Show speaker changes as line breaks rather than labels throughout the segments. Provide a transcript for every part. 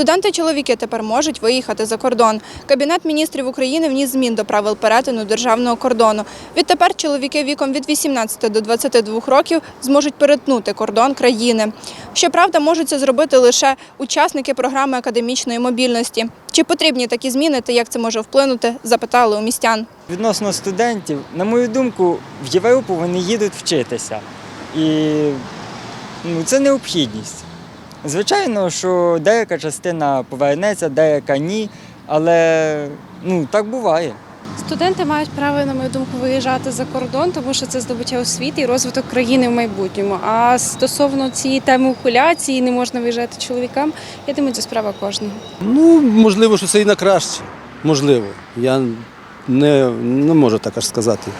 Студенти-чоловіки тепер можуть виїхати за кордон. Кабінет міністрів України вніс змін до правил перетину державного кордону. Відтепер чоловіки віком від 18 до 22 років зможуть перетнути кордон країни. Щоправда, можуть це зробити лише учасники програми академічної мобільності. Чи потрібні такі зміни та як це може вплинути, запитали у містян.
Відносно студентів, на мою думку, в Європу вони їдуть вчитися. І ну, це необхідність. Звичайно, що деяка частина повернеться, деяка ні, але ну, так буває.
Студенти мають право, на мою думку, виїжджати за кордон, тому що це здобуття освіти і розвиток країни в майбутньому. А стосовно цієї теми окуляції, не можна виїжджати чоловікам, я думаю, це справа кожного.
Ну, можливо, що це і на краще. Можливо. Я не, не можу так аж сказати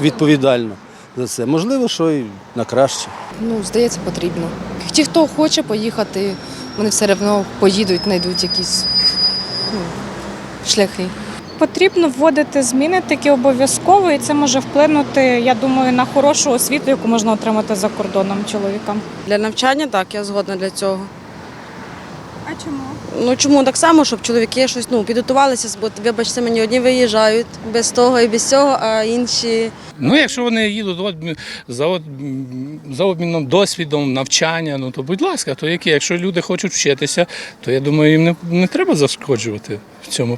відповідально за це. Можливо, що і на краще.
Ну, здається, потрібно. Ті, хто хоче поїхати, вони все одно поїдуть, знайдуть якісь ну, шляхи.
Потрібно вводити зміни такі обов'язково, і це може вплинути, я думаю, на хорошу освіту, яку можна отримати за кордоном чоловікам.
Для навчання так, я згодна для цього.
А чому?
Ну чому так само, щоб чоловіки щось ну, підготувалися, бо вибачте, мені одні виїжджають без того і без цього, а інші
Ну, якщо вони їдуть за, от- за обміном досвідом, навчання, ну то будь ласка, то які? Якщо люди хочуть вчитися, то я думаю, їм не, не треба зашкоджувати в цьому